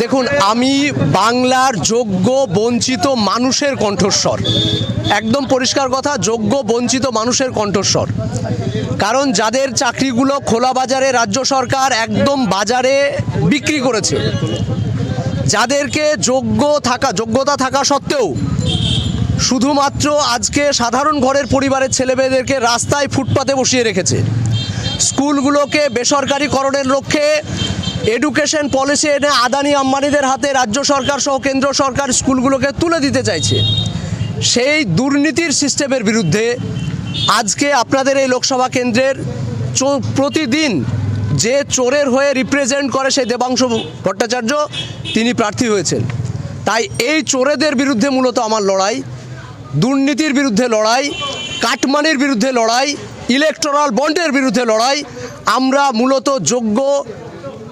দেখুন, আমি বাংলার যোগ্য, বঞ্চিত মানুষের কণ্ঠস্বর। একদম পরিষ্কার কথা, যোগ্য, বঞ্চিত মানুষের কণ্ঠস্বর। কারণ যাদের চাকরিগুলো খোলা বাজারে রাজ্য সরকার একদম বাজারে বিক্রি করেছে, যাদেরকে যোগ্য থাকা, যোগ্যতা থাকা সত্ত্বেও শুধুমাত্র আজকে সাধারণ ঘরের পরিবারের ছেলেমেয়েদেরকে রাস্তায় ফুটপাতে বসিয়ে রেখেছে। স্কুলগুলোকে বেসরকারিকরণের লক্ষ্যে এডুকেশন পলিসি এনে আদানি আম্বানিদের হাতে রাজ্য সরকার সহ কেন্দ্র সরকার স্কুলগুলোকে তুলে দিতে চাইছে। সেই দুর্নীতির সিস্টেমের বিরুদ্ধে আজকে আপনাদের এই লোকসভা কেন্দ্রের প্রতিদিন যে চোরের হয়ে রিপ্রেজেন্ট করে সেই দেবাংশু ভট্টাচার্য, তিনি প্রার্থী হয়েছেন। তাই এই চোরেদের বিরুদ্ধে মূলত আমার লড়াই, দুর্নীতির বিরুদ্ধে লড়াই, কাটমানির বিরুদ্ধে লড়াই ইলেকট্রাল বন্ডের বিরুদ্ধে লড়াই, আমরা মূলত যোগ্য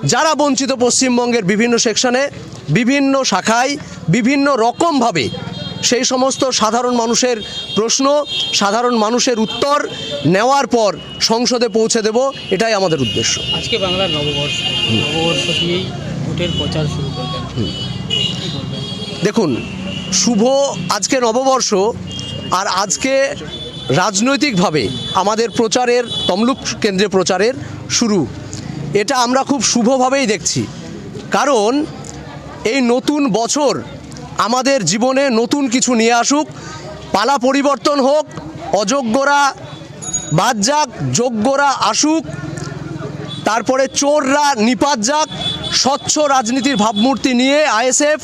যারা বঞ্চিত পশ্চিমবঙ্গের বিভিন্ন সেকশনে বিভিন্ন শাখায় বিভিন্ন রকমভাবে সেই সমস্ত সাধারণ মানুষের প্রশ্ন সাধারণ মানুষের উত্তর নেওয়ার পর সংসদে পৌঁছে দেব এটাই আমাদের উদ্দেশ্য। আজকে বাংলার নববর্ষ নববর্ষ দিয়েই ভোটের প্রচার শুরু করলেন দেখুন শুভ আজকে নববর্ষ আর আজকে রাজনৈতিকভাবে আমাদের প্রচারের তমলুক কেন্দ্রে প্রচারের শুরু। এটা আমরা খুব শুভভাবেই দেখছি। কারণ এই নতুন বছর আমাদের জীবনে নতুন কিছু নিয়ে আসুক, পালা পরিবর্তন হোক, অযোগ্যরা বাদ যাক, যোগ্যরা আসুক, তারপরে চোররা নিপাত যাক, স্বচ্ছ রাজনীতির ভাবমূর্তি নিয়ে আইএসএফ,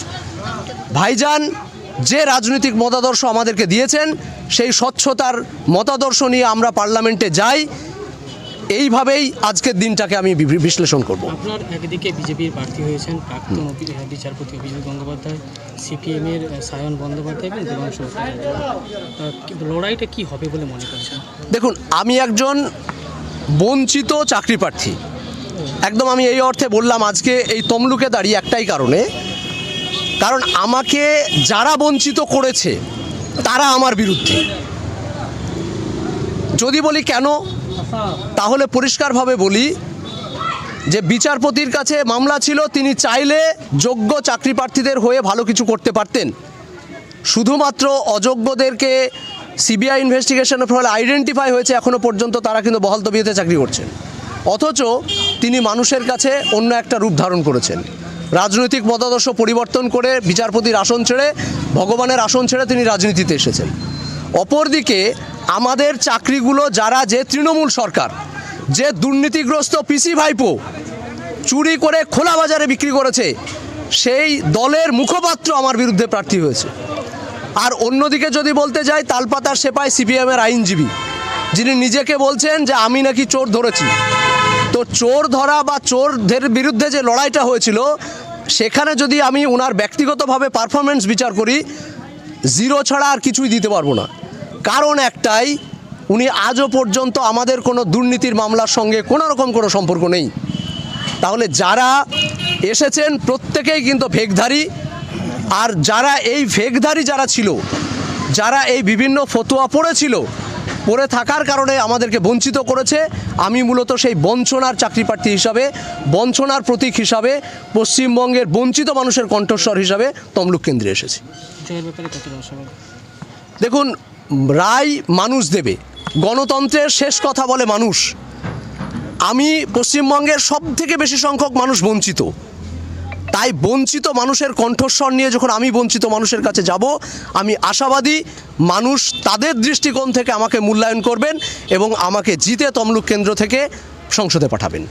ভাইজান যে রাজনৈতিক মতাদর্শ আমাদেরকে দিয়েছেন, সেই স্বচ্ছতার মতাদর্শ নিয়ে আমরা পার্লামেন্টে যাই। এইভাবেই আজকের দিনটাকে আমি বিশ্লেষণ করব। আপনার একদিকে বিজেপির প্রার্থী হয়েছেন প্রাক্তন বিচারপতি অভিজিৎ গঙ্গোপাধ্যায় সিপিএমের সায়ন বন্দ্যোপাধ্যায় এবং দেবাংশু লড়াইটা কি হবে বলে মনে করছেন? দেখুন আমি একজন বঞ্চিত চাকরি প্রার্থী। একদম আমি এই অর্থে বললাম আজকে এই তমলুকে দাঁড়িয়ে একটাই কারণে কারণ আমাকে যারা বঞ্চিত করেছে তারা আমার বিরুদ্ধে। যদি বলি কেন তাহলে পরিষ্কারভাবে বলি যে বিচারপতির কাছে মামলা ছিল, তিনি চাইলে যোগ্য চাকরি প্রার্থীদের হয়ে ভালো কিছু করতে পারতেন। শুধুমাত্র অযোগ্যদেরকে সিবিআই ইনভেস্টিগেশনের ফলে আইডেন্টিফাই হয়েছে এখনও পর্যন্ত তারা কিন্তু বহাল তবিয়তে চাকরি করছেন। অথচ তিনি মানুষের কাছে অন্য একটা রূপ ধারণ করেছেন। রাজনৈতিক মতাদর্শ পরিবর্তন করে বিচারপতির আসন ছেড়ে, ভগবানের আসন ছেড়ে তিনি রাজনীতিতে এসেছেন। অপরদিকে আমাদের চাকরিগুলো যারা যে তৃণমূল সরকার, যে দুর্নীতিগ্রস্ত পিসি ভাইপো চুরি করে খোলা বাজারে বিক্রি করেছে, সেই দলের মুখপাত্র আমার বিরুদ্ধে প্রার্থী হয়েছে। আর অন্যদিকে যদি বলতে যাই, তালপাতার সেপাই সিপিএমের আইনজীবী, যিনি নিজেকে বলছেন যে আমি নাকি চোর ধরেছি। তো চোর ধরা বা চোরদের বিরুদ্ধে যে লড়াইটা হয়েছিল, সেখানে যদি আমি ওনার ব্যক্তিগতভাবে পারফরমেন্স বিচার করি জিরো ছাড়া আর কিছুই দিতে পারব না। কারণ একটাই উনি আজও পর্যন্ত আমাদের কোনো দুর্নীতির মামলার সঙ্গে কোনো রকম কোনো সম্পর্ক নেই। তাহলে যারা এসেছেন প্রত্যেকেই কিন্তু ভেগধারী আর যারা এই ভেগধারী যারা ছিল যারা এই বিভিন্ন ফতোয়া পড়েছিল পড়ে থাকার কারণে আমাদেরকে বঞ্চিত করেছে। আমি মূলত সেই বঞ্চনার চাকরি প্রার্থী হিসাবে বঞ্চনার প্রতীক হিসাবে পশ্চিমবঙ্গের বঞ্চিত মানুষের কণ্ঠস্বর হিসাবে তমলুক কেন্দ্রে এসেছি। দেখুন রায় মানুষ দেবে। গণতন্ত্রের শেষ কথা বলে মানুষ। আমি পশ্চিমবঙ্গের সব থেকে বেশি সংখ্যক মানুষ বঞ্চিত। তাই বঞ্চিত মানুষের কণ্ঠস্বর নিয়ে যখন আমি বঞ্চিত মানুষের কাছে যাব, আমি আশাবাদী মানুষ তাদের দৃষ্টিকোণ থেকে আমাকে মূল্যায়ন করবেন এবং আমাকে জিতে তমলুক কেন্দ্র থেকে সংসদে পাঠাবেন।